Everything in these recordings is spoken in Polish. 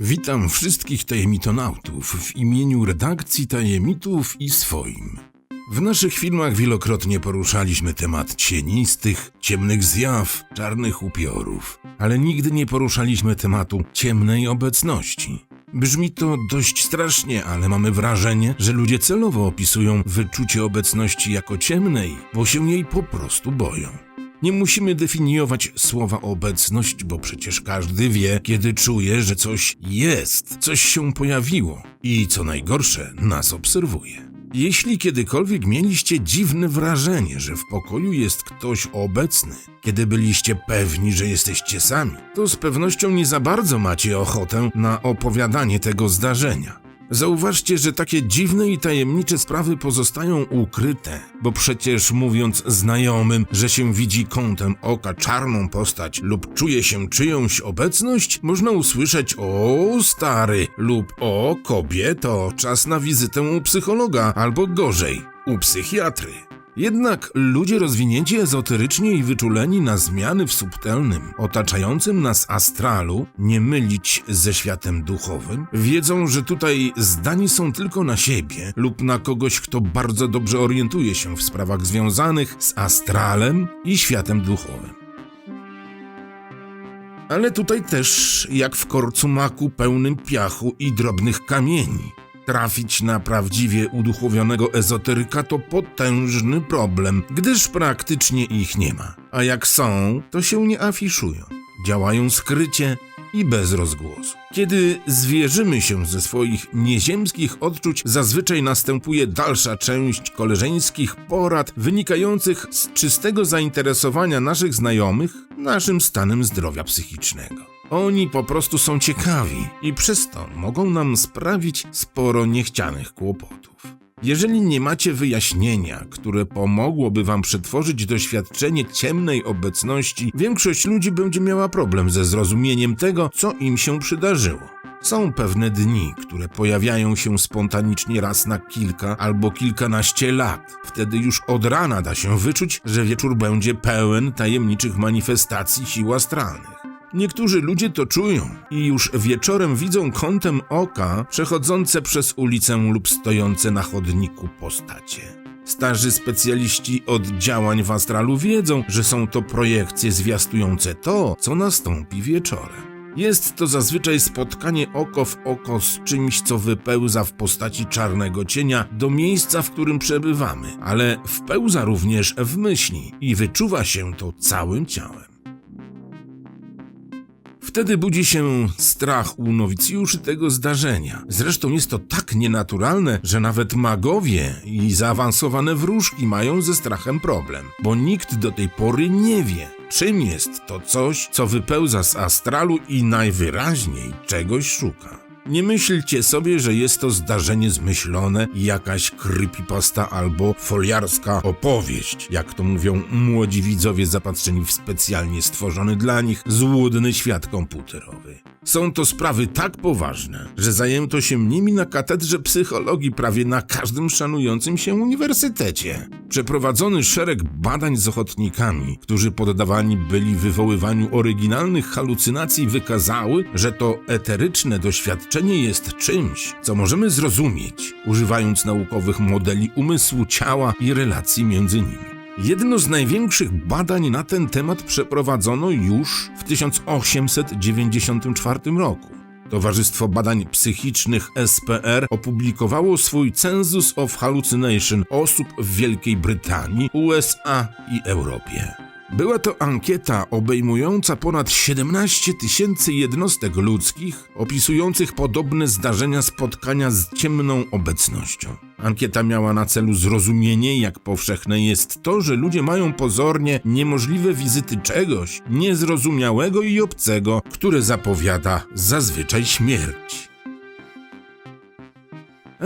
Witam wszystkich tajemitonautów w imieniu redakcji Tajemmitów i swoim. W naszych filmach wielokrotnie poruszaliśmy temat cienistych, ciemnych zjaw, czarnych upiorów, ale nigdy nie poruszaliśmy tematu ciemnej obecności. Brzmi to dość strasznie, ale mamy wrażenie, że ludzie celowo opisują wyczucie obecności jako ciemnej, bo się jej po prostu boją. Nie musimy definiować słowa obecność, bo przecież każdy wie, kiedy czuje, że coś jest, coś się pojawiło i co najgorsze, nas obserwuje. Jeśli kiedykolwiek mieliście dziwne wrażenie, że w pokoju jest ktoś obecny, kiedy byliście pewni, że jesteście sami, to z pewnością nie za bardzo macie ochotę na opowiadanie tego zdarzenia. Zauważcie, że takie dziwne i tajemnicze sprawy pozostają ukryte, bo przecież mówiąc znajomym, że się widzi kątem oka czarną postać lub czuje się czyjąś obecność, można usłyszeć o stary lub o kobieto, czas na wizytę u psychologa albo gorzej, u psychiatry. Jednak ludzie rozwinięci ezoterycznie i wyczuleni na zmiany w subtelnym, otaczającym nas astralu, nie mylić ze światem duchowym, wiedzą, że tutaj zdani są tylko na siebie lub na kogoś, kto bardzo dobrze orientuje się w sprawach związanych z astralem i światem duchowym. Ale tutaj też, jak w korcu maku pełnym piachu i drobnych kamieni, Trafić na prawdziwie uduchowionego ezoteryka to potężny problem, gdyż praktycznie ich nie ma. A jak są, to się nie afiszują. Działają skrycie i bez rozgłosu. Kiedy zwierzymy się ze swoich nieziemskich odczuć, zazwyczaj następuje dalsza część koleżeńskich porad wynikających z czystego zainteresowania naszych znajomych naszym stanem zdrowia psychicznego. Oni po prostu są ciekawi i przez to mogą nam sprawić sporo niechcianych kłopotów. Jeżeli nie macie wyjaśnienia, które pomogłoby wam przetworzyć doświadczenie ciemnej obecności, większość ludzi będzie miała problem ze zrozumieniem tego, co im się przydarzyło. Są pewne dni, które pojawiają się spontanicznie raz na kilka albo kilkanaście lat. Wtedy już od rana da się wyczuć, że wieczór będzie pełen tajemniczych manifestacji sił astralnych. Niektórzy ludzie to czują i już wieczorem widzą kątem oka przechodzące przez ulicę lub stojące na chodniku postacie. Starzy specjaliści od działań w astralu wiedzą, że są to projekcje zwiastujące to, co nastąpi wieczorem. Jest to zazwyczaj spotkanie oko w oko z czymś, co wypełza w postaci czarnego cienia do miejsca, w którym przebywamy, ale wpełza również w myśli i wyczuwa się to całym ciałem. Wtedy budzi się strach u nowicjuszy tego zdarzenia. Zresztą jest to tak nienaturalne, że nawet magowie i zaawansowane wróżki mają ze strachem problem, bo nikt do tej pory nie wie, czym jest to coś, co wypełza z astralu i najwyraźniej czegoś szuka. Nie myślcie sobie, że jest to zdarzenie zmyślone jakaś creepypasta albo foliarska opowieść, jak to mówią młodzi widzowie zapatrzeni w specjalnie stworzony dla nich złudny świat komputerowy. Są to sprawy tak poważne, że zajęto się nimi na katedrze psychologii prawie na każdym szanującym się uniwersytecie. Przeprowadzony szereg badań z ochotnikami, którzy poddawani byli wywoływaniu oryginalnych halucynacji, wykazały, że to eteryczne doświadczenie jest czymś, co możemy zrozumieć, używając naukowych modeli umysłu, ciała i relacji między nimi. Jedno z największych badań na ten temat przeprowadzono już w 1894 roku. Towarzystwo Badań Psychicznych SPR opublikowało swój Census of Hallucination osób w Wielkiej Brytanii, USA i Europie. Była to ankieta obejmująca ponad 17 tysięcy jednostek ludzkich, opisujących podobne zdarzenia spotkania z ciemną obecnością. Ankieta miała na celu zrozumienie, jak powszechne jest to, że ludzie mają pozornie niemożliwe wizyty czegoś niezrozumiałego i obcego, które zapowiada zazwyczaj śmierć.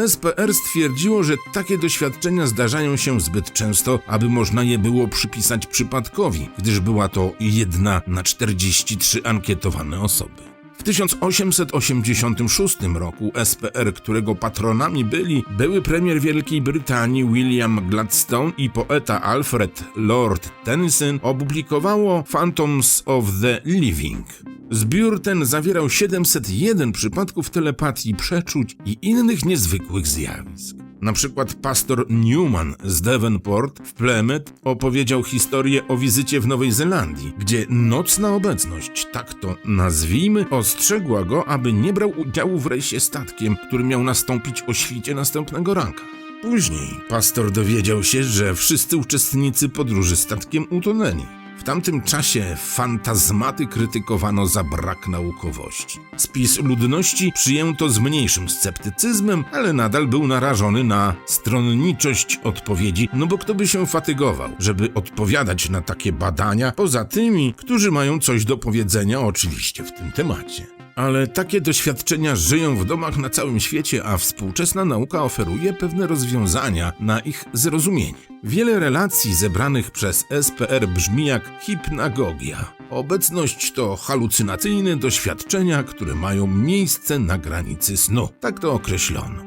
SPR stwierdziło, że takie doświadczenia zdarzają się zbyt często, aby można je było przypisać przypadkowi, gdyż była to jedna na 43 ankietowane osoby. W 1886 roku SPR, którego patronami byli były premier Wielkiej Brytanii William Gladstone i poeta Alfred Lord Tennyson, opublikowało Phantoms of the Living. Zbiór ten zawierał 701 przypadków telepatii, przeczuć i innych niezwykłych zjawisk. Na przykład pastor Newman z Devonport w Plymouth opowiedział historię o wizycie w Nowej Zelandii, gdzie nocna obecność, tak to nazwijmy, ostrzegła go, aby nie brał udziału w rejsie statkiem, który miał nastąpić o świcie następnego ranka. Później pastor dowiedział się, że wszyscy uczestnicy podróży statkiem utonęli. W tamtym czasie fantazmaty krytykowano za brak naukowości. Spis ludności przyjęto z mniejszym sceptycyzmem, ale nadal był narażony na stronniczość odpowiedzi, no bo kto by się fatygował, żeby odpowiadać na takie badania, poza tymi, którzy mają coś do powiedzenia oczywiście w tym temacie. Ale takie doświadczenia żyją w domach na całym świecie, a współczesna nauka oferuje pewne rozwiązania na ich zrozumienie. Wiele relacji zebranych przez SPR brzmi jak hipnagogia. Obecność to halucynacyjne doświadczenia, które mają miejsce na granicy snu. Tak to określono.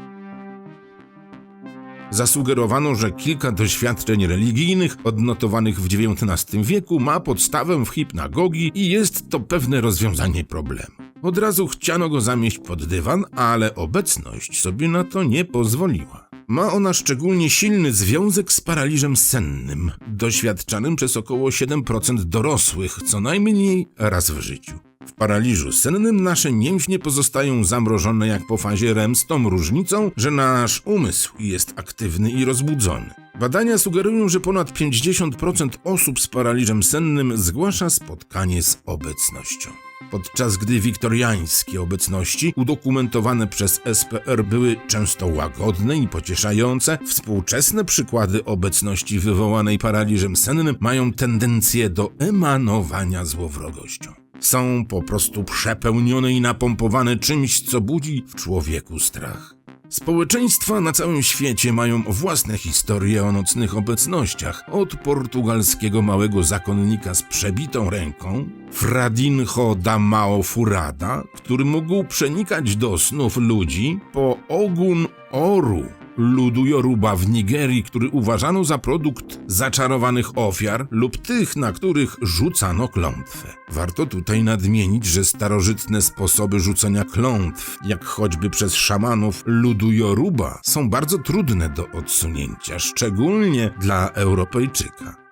Zasugerowano, że kilka doświadczeń religijnych odnotowanych w XIX wieku ma podstawę w hipnagogii i jest to pewne rozwiązanie problemu. Od razu chciano go zamieść pod dywan, ale obecność sobie na to nie pozwoliła. Ma ona szczególnie silny związek z paraliżem sennym, doświadczanym przez około 7% dorosłych co najmniej raz w życiu. W paraliżu sennym nasze mięśnie pozostają zamrożone jak po fazie REM z tą różnicą, że nasz umysł jest aktywny i rozbudzony. Badania sugerują, że ponad 50% osób z paraliżem sennym zgłasza spotkanie z obecnością. Podczas gdy wiktoriańskie obecności udokumentowane przez SPR były często łagodne i pocieszające, współczesne przykłady obecności wywołanej paraliżem sennym mają tendencję do emanowania złowrogością. Są po prostu przepełnione i napompowane czymś, co budzi w człowieku strach. Społeczeństwa na całym świecie mają własne historie o nocnych obecnościach. Od portugalskiego małego zakonnika z przebitą ręką, Fradinho da Mao Furada, który mógł przenikać do snów ludzi, po Ogun Oru, ludu Yoruba w Nigerii, który uważano za produkt zaczarowanych ofiar lub tych, na których rzucano klątwę. Warto tutaj nadmienić, że starożytne sposoby rzucenia klątw, jak choćby przez szamanów ludu Yoruba, są bardzo trudne do odsunięcia, szczególnie dla Europejczyka.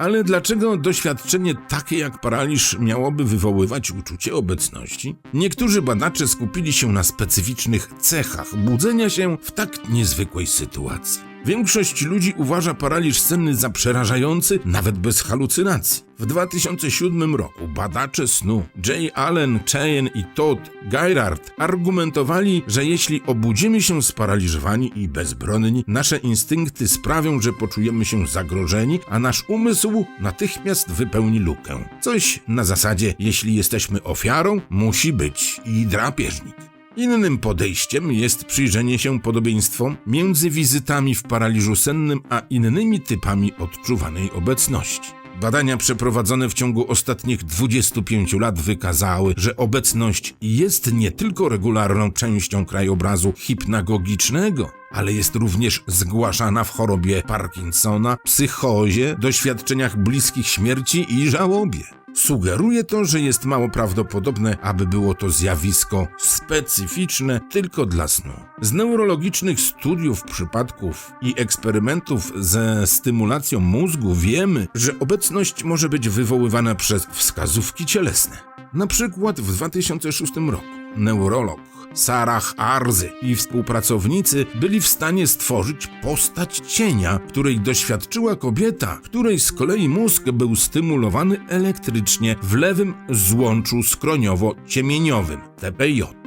Ale dlaczego doświadczenie takie jak paraliż miałoby wywoływać uczucie obecności? Niektórzy badacze skupili się na specyficznych cechach budzenia się w tak niezwykłej sytuacji. Większość ludzi uważa paraliż senny za przerażający, nawet bez halucynacji. W 2007 roku badacze snu J. Allen, Cheyenne i Todd Geirard argumentowali, że jeśli obudzimy się sparaliżowani i bezbronni, nasze instynkty sprawią, że poczujemy się zagrożeni, a nasz umysł natychmiast wypełni lukę. Coś na zasadzie, jeśli jesteśmy ofiarą, musi być i drapieżnik. Innym podejściem jest przyjrzenie się podobieństwom między wizytami w paraliżu sennym a innymi typami odczuwanej obecności. Badania przeprowadzone w ciągu ostatnich 25 lat wykazały, że obecność jest nie tylko regularną częścią krajobrazu hipnagogicznego, ale jest również zgłaszana w chorobie Parkinsona, psychozie, doświadczeniach bliskich śmierci i żałobie. Sugeruje to, że jest mało prawdopodobne, aby było to zjawisko specyficzne tylko dla snu. Z neurologicznych studiów przypadków i eksperymentów ze stymulacją mózgu wiemy, że obecność może być wywoływana przez wskazówki cielesne. Na przykład w 2006 roku neurolog Sarah Arzy i współpracownicy byli w stanie stworzyć postać cienia, której doświadczyła kobieta, której z kolei mózg był stymulowany elektrycznie w lewym złączu skroniowo-ciemieniowym TPJ.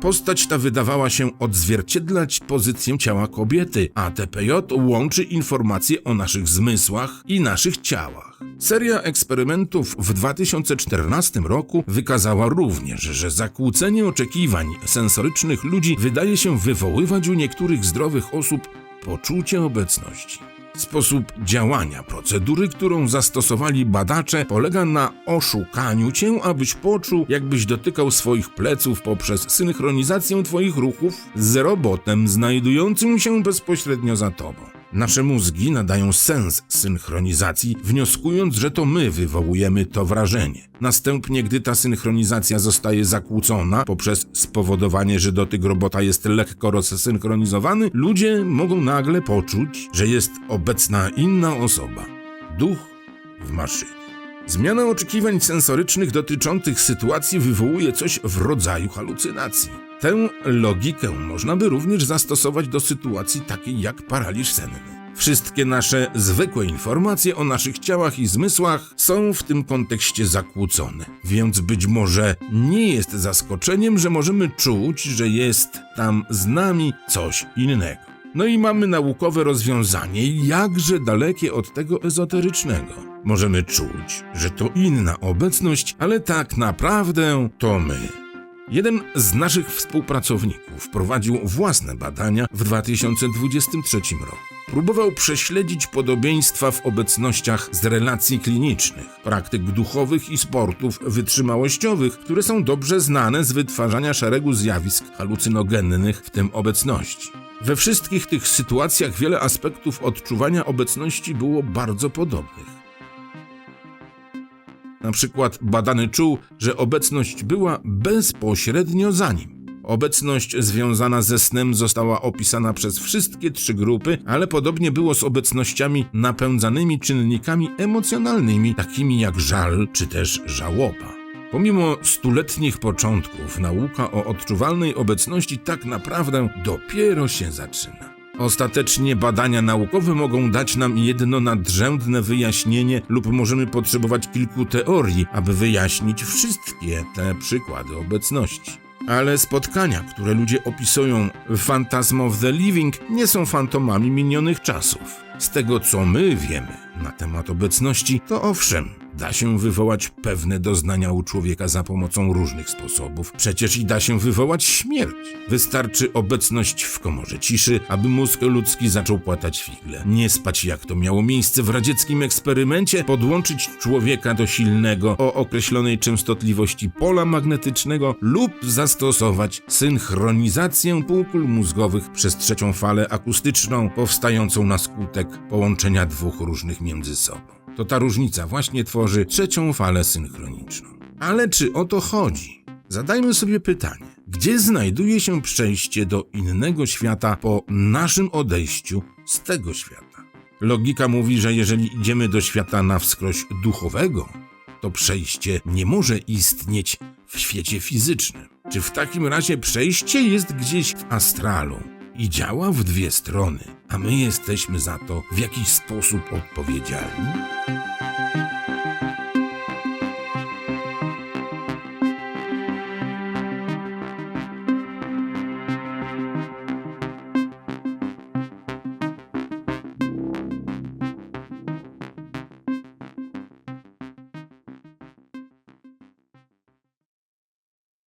Postać ta wydawała się odzwierciedlać pozycję ciała kobiety, a TPJ łączy informacje o naszych zmysłach i naszych ciałach. Seria eksperymentów w 2014 roku wykazała również, że zakłócenie oczekiwań sensorycznych ludzi wydaje się wywoływać u niektórych zdrowych osób poczucie obecności. Sposób działania procedury, którą zastosowali badacze, polega na oszukaniu cię, abyś poczuł, jakbyś dotykał swoich pleców poprzez synchronizację twoich ruchów z robotem znajdującym się bezpośrednio za tobą. Nasze mózgi nadają sens synchronizacji, wnioskując, że to my wywołujemy to wrażenie. Następnie, gdy ta synchronizacja zostaje zakłócona poprzez spowodowanie, że dotyk robota jest lekko rozsynchronizowany, ludzie mogą nagle poczuć, że jest obecna inna osoba. Duch w maszynie. Zmiana oczekiwań sensorycznych dotyczących sytuacji wywołuje coś w rodzaju halucynacji. Tę logikę można by również zastosować do sytuacji takiej jak paraliż senny. Wszystkie nasze zwykłe informacje o naszych ciałach i zmysłach są w tym kontekście zakłócone, więc być może nie jest zaskoczeniem, że możemy czuć, że jest tam z nami coś innego. No i mamy naukowe rozwiązanie, jakże dalekie od tego ezoterycznego. Możemy czuć, że to inna obecność, ale tak naprawdę to my. Jeden z naszych współpracowników prowadził własne badania w 2023 roku. Próbował prześledzić podobieństwa w obecnościach z relacji klinicznych, praktyk duchowych i sportów wytrzymałościowych, które są dobrze znane z wytwarzania szeregu zjawisk halucynogennych, w tym obecności. We wszystkich tych sytuacjach wiele aspektów odczuwania obecności było bardzo podobnych. Na przykład badany czuł, że obecność była bezpośrednio za nim. Obecność związana ze snem została opisana przez wszystkie trzy grupy, ale podobnie było z obecnościami napędzanymi czynnikami emocjonalnymi, takimi jak żal czy też żałoba. Pomimo stuletnich początków, nauka o odczuwalnej obecności tak naprawdę dopiero się zaczyna. Ostatecznie badania naukowe mogą dać nam jedno nadrzędne wyjaśnienie, lub możemy potrzebować kilku teorii, aby wyjaśnić wszystkie te przykłady obecności. Ale spotkania, które ludzie opisują w Phantasm of the Living, nie są fantomami minionych czasów. Z tego co my wiemy na temat obecności, to owszem, da się wywołać pewne doznania u człowieka za pomocą różnych sposobów. Przecież i da się wywołać śmierć. Wystarczy obecność w komorze ciszy, aby mózg ludzki zaczął płatać figle. Nie spać jak to miało miejsce w radzieckim eksperymencie, podłączyć człowieka do silnego o określonej częstotliwości pola magnetycznego lub zastosować synchronizację półkul mózgowych przez trzecią falę akustyczną powstającą na skutek połączenia dwóch różnych między sobą. To ta różnica właśnie tworzy trzecią falę synchroniczną. Ale czy o to chodzi? Zadajmy sobie pytanie, gdzie znajduje się przejście do innego świata po naszym odejściu z tego świata? Logika mówi, że jeżeli idziemy do świata na wskroś duchowego, to przejście nie może istnieć w świecie fizycznym. Czy w takim razie przejście jest gdzieś w astralu i działa w dwie strony, a my jesteśmy za to w jakiś sposób odpowiedzialni?